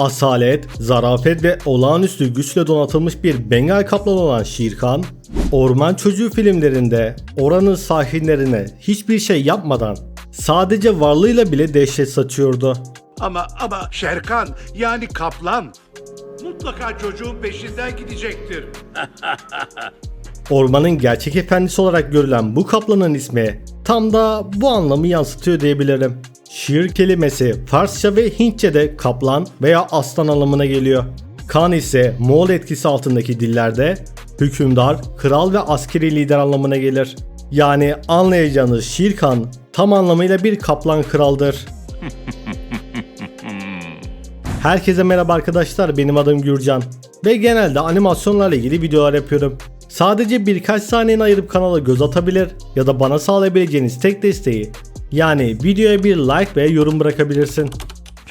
Asalet, zarafet ve olağanüstü güçle donatılmış bir Bengal kaplan olan Şirkan, Orman Çocuğu filmlerinde oranın sakinlerine hiçbir şey yapmadan sadece varlığıyla bile dehşet saçıyordu. Ama ama Şerkan yani kaplan mutlaka çocuğun peşinden gidecektir. Ormanın gerçek efendisi olarak görülen bu kaplanın ismi tam da bu anlamı yansıtıyor diyebilirim. Şiir kelimesi Farsça ve Hintçe'de kaplan veya aslan anlamına geliyor. Kan ise Moğol etkisi altındaki dillerde hükümdar, kral ve askeri lider anlamına gelir. Yani anlayacağınız Şirkan tam anlamıyla bir kaplan kraldır. Herkese merhaba arkadaşlar benim adım Gürcan ve genelde animasyonlarla ilgili videolar yapıyorum. Sadece birkaç saniyeni ayırıp kanala göz atabilir ya da bana sağlayabileceğiniz tek desteği yani videoya bir like ve yorum bırakabilirsin.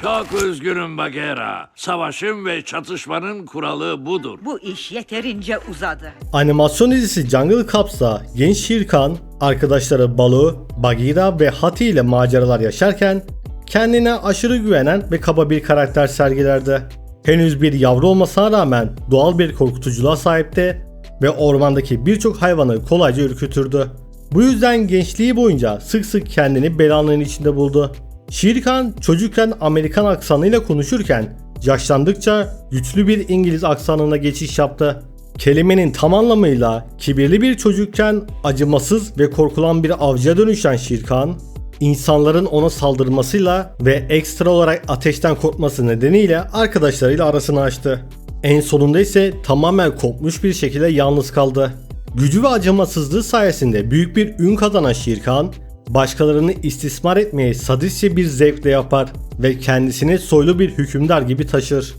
Çok üzgünüm Bagheera. Savaşın ve çatışmanın kuralı budur. Bu iş yeterince uzadı. Animasyon dizisi Jungle Cups'ta genç Şirkan, arkadaşları Balu, Bagheera ve Hati ile maceralar yaşarken kendine aşırı güvenen ve kaba bir karakter sergilerdi. Henüz bir yavru olmasına rağmen doğal bir korkutuculuğa sahipti ve ormandaki birçok hayvanı kolayca ürkütürdü. Bu yüzden gençliği boyunca sık sık kendini belanın içinde buldu. Şirkan çocukken Amerikan aksanıyla konuşurken yaşlandıkça güçlü bir İngiliz aksanına geçiş yaptı. Kelimenin tam anlamıyla kibirli bir çocukken acımasız ve korkulan bir avcıya dönüşen Şirkan, insanların ona saldırmasıyla ve ekstra olarak ateşten korkması nedeniyle arkadaşlarıyla arasını açtı. En sonunda ise tamamen kopmuş bir şekilde yalnız kaldı. Gücü ve acımasızlığı sayesinde büyük bir ün kazanan Şirkan, başkalarını istismar etmeyi sadistçe bir zevkle yapar ve kendisini soylu bir hükümdar gibi taşır.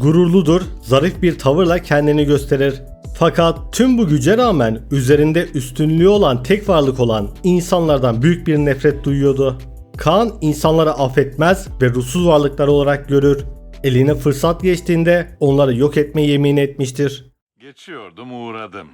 Gururludur, zarif bir tavırla kendini gösterir. Fakat tüm bu güce rağmen üzerinde üstünlüğü olan tek varlık olan insanlardan büyük bir nefret duyuyordu. Kaan insanları affetmez ve ruhsuz varlıklar olarak görür. Eline fırsat geçtiğinde onları yok etme yemin etmiştir. Geçiyordum uğradım.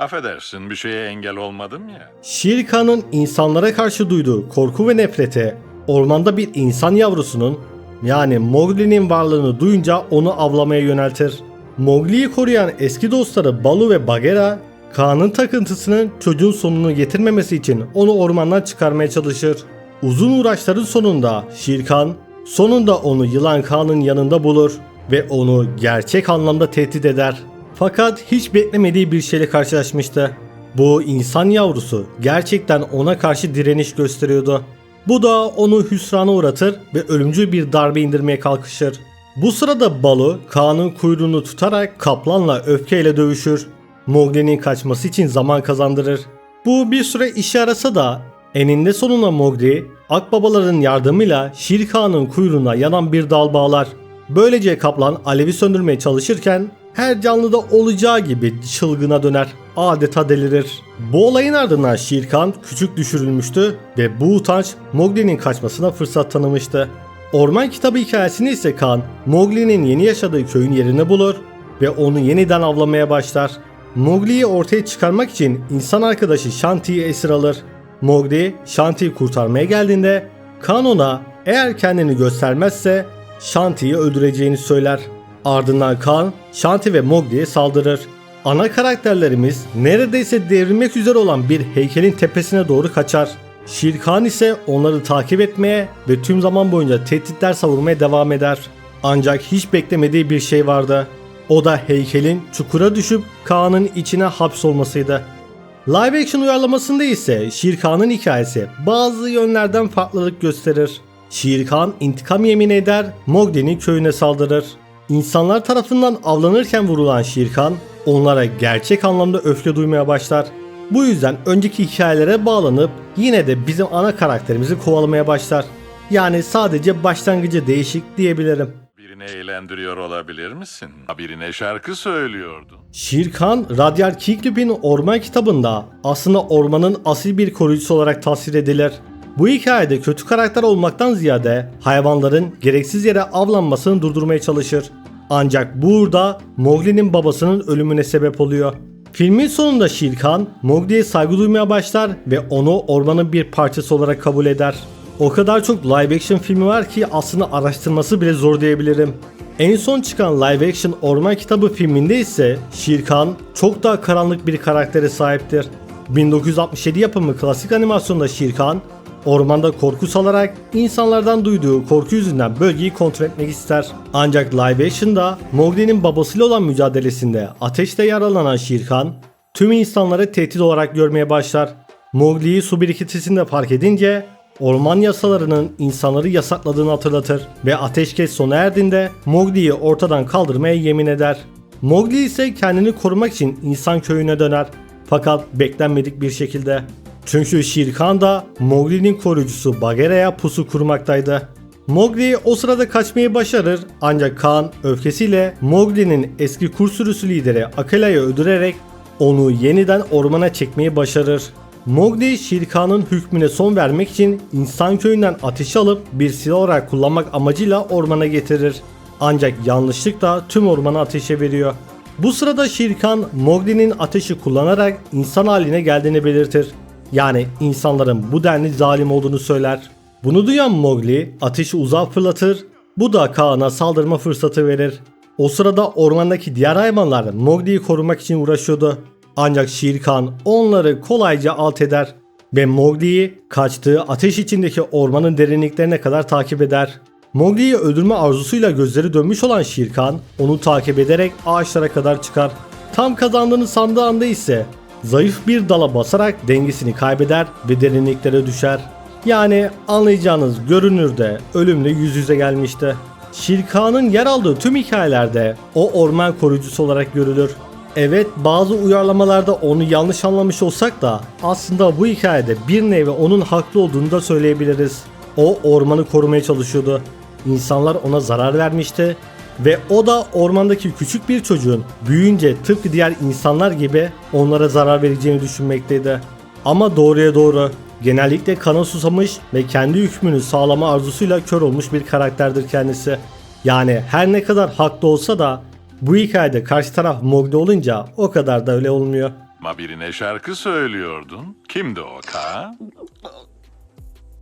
Affedersin bir şeye engel olmadım ya. Şir Khan'ın insanlara karşı duyduğu korku ve nefrete ormanda bir insan yavrusunun yani Mowgli'nin varlığını duyunca onu avlamaya yöneltir. Mowgli'yi koruyan eski dostları Balu ve Bagheera Kaan'ın takıntısının çocuğun sonunu getirmemesi için onu ormandan çıkarmaya çalışır. Uzun uğraşların sonunda Şir Khan sonunda onu Yılan Kaan'ın yanında bulur ve onu gerçek anlamda tehdit eder. Fakat hiç beklemediği bir şeyle karşılaşmıştı. Bu insan yavrusu gerçekten ona karşı direniş gösteriyordu. Bu da onu hüsrana uğratır ve ölümcül bir darbe indirmeye kalkışır. Bu sırada Balu Kaan'ın kuyruğunu tutarak kaplanla öfkeyle dövüşür. Mowgli'nin kaçması için zaman kazandırır. Bu bir süre işe arasa da eninde sonunda Mowgli akbabaların yardımıyla Şir Kağan'ın kuyruğuna yanan bir dal bağlar. Böylece kaplan alevi söndürmeye çalışırken her canlıda olacağı gibi çılgına döner. Adeta delirir. Bu olayın ardından Şirkan küçük düşürülmüştü ve bu utanç Mowgli'nin kaçmasına fırsat tanımıştı. Orman kitabı hikayesini ise Kan, Mowgli'nin yeni yaşadığı köyün yerini bulur ve onu yeniden avlamaya başlar. Mowgli'yi ortaya çıkarmak için insan arkadaşı Shanti'yi esir alır. Mowgli, Shanti'yi kurtarmaya geldiğinde Kan ona eğer kendini göstermezse Shanti'yi öldüreceğini söyler. Ardından Kan, Shanti ve Mowgli'ye saldırır. Ana karakterlerimiz neredeyse devrilmek üzere olan bir heykelin tepesine doğru kaçar. Khan ise onları takip etmeye ve tüm zaman boyunca tehditler savurmaya devam eder. Ancak hiç beklemediği bir şey vardı. O da heykelin çukura düşüp Kaan'ın içine hapsolmasıydı. Live action uyarlamasında ise Shere Khan'ın hikayesi bazı yönlerden farklılık gösterir. Khan intikam yemin eder, Mowgli'nin köyüne saldırır. İnsanlar tarafından avlanırken vurulan Khan onlara gerçek anlamda öfke duymaya başlar. Bu yüzden önceki hikayelere bağlanıp yine de bizim ana karakterimizi kovalamaya başlar. Yani sadece başlangıcı değişik diyebilirim. Birini eğlendiriyor olabilir misin? Birine şarkı söylüyordun. Khan, Rudyard Kipling'in Orman kitabında aslında ormanın asil bir koruyucusu olarak tasvir edilir. Bu hikayede kötü karakter olmaktan ziyade hayvanların gereksiz yere avlanmasını durdurmaya çalışır. Ancak burada Mowgli'nin babasının ölümüne sebep oluyor. Filmin sonunda Shere Khan, Mowgli'ye saygı duymaya başlar ve onu ormanın bir parçası olarak kabul eder. O kadar çok live action filmi var ki aslında araştırması bile zor diyebilirim. En son çıkan live action Orman Kitabı filminde ise Şirkan çok daha karanlık bir karaktere sahiptir. 1967 yapımı klasik animasyonda Şirkan, ormanda korku salarak insanlardan duyduğu korku yüzünden bölgeyi kontrol etmek ister. Ancak live action'da Mowgli'nin babasıyla olan mücadelesinde ateşte yaralanan Şirkan, tüm insanları tehdit olarak görmeye başlar. Mowgli'yi su birikintisinde fark edince orman yasalarının insanları yasakladığını hatırlatır ve ateşkes sona erdiğinde Mowgli'yi ortadan kaldırmaya yemin eder. Mowgli ise kendini korumak için insan köyüne döner fakat beklenmedik bir şekilde. Çünkü Khan da Mowgli'nin koruyucusu Bagheera'ya pusu kurmaktaydı. Mowgli o sırada kaçmayı başarır ancak Khan öfkesiyle Mowgli'nin eski kurt sürüsü lideri Akela'yı öldürerek onu yeniden ormana çekmeyi başarır. Mowgli Shere Khan'ın hükmüne son vermek için insan köyünden ateşi alıp bir silah olarak kullanmak amacıyla ormana getirir. Ancak yanlışlıkla tüm ormanı ateşe veriyor. Bu sırada Khan Mowgli'nin ateşi kullanarak insan haline geldiğini belirtir. Yani insanların bu denli zalim olduğunu söyler. Bunu duyan Mowgli ateşi uzağa fırlatır. Bu da Kaan'a saldırma fırsatı verir. O sırada ormandaki diğer hayvanlar Mowgli'yi korumak için uğraşıyordu. Ancak Shere Khan onları kolayca alt eder ve Mowgli'yi kaçtığı ateş içindeki ormanın derinliklerine kadar takip eder. Mowgli'yi öldürme arzusuyla gözleri dönmüş olan Khan onu takip ederek ağaçlara kadar çıkar. Tam kazandığını sandığı anda ise zayıf bir dala basarak dengesini kaybeder ve derinliklere düşer. Yani anlayacağınız görünürde ölümle yüz yüze gelmişti. Shere Khan'ın yer aldığı tüm hikayelerde o orman koruyucusu olarak görülür. Evet bazı uyarlamalarda onu yanlış anlamış olsak da aslında bu hikayede bir nevi onun haklı olduğunu da söyleyebiliriz. O ormanı korumaya çalışıyordu. İnsanlar ona zarar vermişti ve o da ormandaki küçük bir çocuğun büyüyünce tıpkı diğer insanlar gibi onlara zarar vereceğini düşünmekteydi. Ama doğruya doğru genellikle kana susamış ve kendi hükmünü sağlama arzusuyla kör olmuş bir karakterdir kendisi. Yani her ne kadar haklı olsa da bu hikayede karşı taraf Mowgli olunca o kadar da öyle olmuyor. Ama birine şarkı söylüyordun. Kimdi o Ka?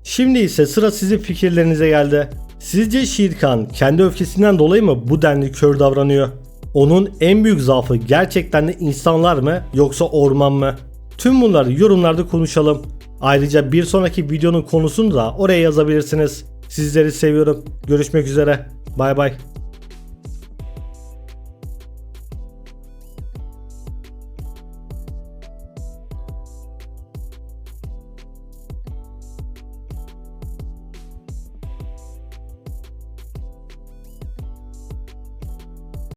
Şimdi ise sıra sizin fikirlerinize geldi. Sizce Khan kendi öfkesinden dolayı mı bu denli kör davranıyor? Onun en büyük zaafı gerçekten de insanlar mı yoksa orman mı? Tüm bunları yorumlarda konuşalım. Ayrıca bir sonraki videonun konusunu da oraya yazabilirsiniz. Sizleri seviyorum. Görüşmek üzere. Bay bay.